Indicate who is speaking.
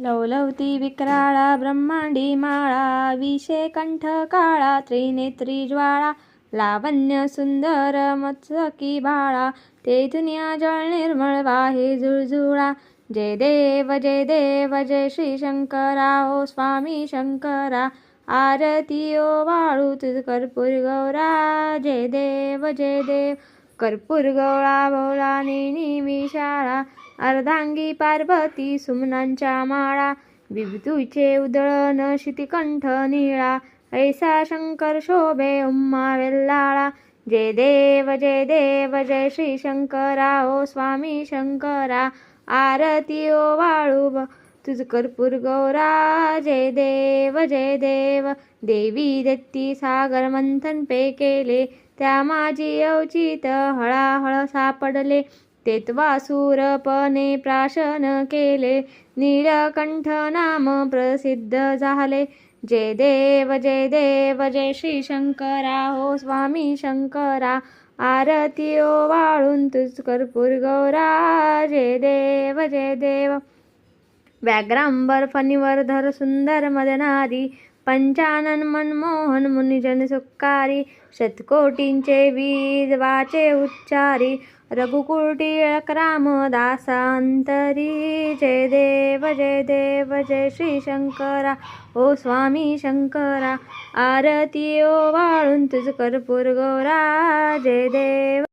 Speaker 1: लवलवती विक्राळा ब्रह्मांडी माळा विषे कंठ काळा त्रिनेत्री ज्वाळा लावण्य सुंदर मत्सकी बाळा ते दुनिया जळ निर्मळ वाहे जुळजुळा जय देव जय देव जय श्री शंकरा ओ स्वामी शंकरा आरती ओ वाळू तुझ कर्पूर गौरा जय देव जय देव कर्पूर गौळा भोळा नेहमी शाळा अर्धांगी पार्वती सुमनांच्या माळा विभूतीचे उदळण शितिकंठ निळा ऐसा शंकर शोभे उम्मा वेल्लाळा. जय देव जय देव जय श्री शंकरा ओ स्वामी शंकरा. आरती ओ वाळू तुझ कर्पूर गौरा. जय देव जय देव देवी दत्ती सागर मंथन पे केले त्या माझी अवचित हळाहळ सापडले. तेत्वासुरपणे प्राशन केले. नीलकंठ नाम प्रसिद्ध झाले. जय देव जय देव जय श्री शंकरा हो स्वामी शंकरा आरती ओ वाळून तुझ कर्पूर गौरा. जय देव जय देव. व्याघ्रांबर फणीवरधर सुंदर मदनादी पंचानन मनमोहन मुनिजन सुकारी शतकोटींचे वीज वाचे उच्चारी रघुकुटी टिळक राम दासांतरी. जय देव जय देव जय श्री शंकरा. ओ स्वामी शंकरा आरती ओ वाळून तुझ कर्पूर गौरा. जय देव.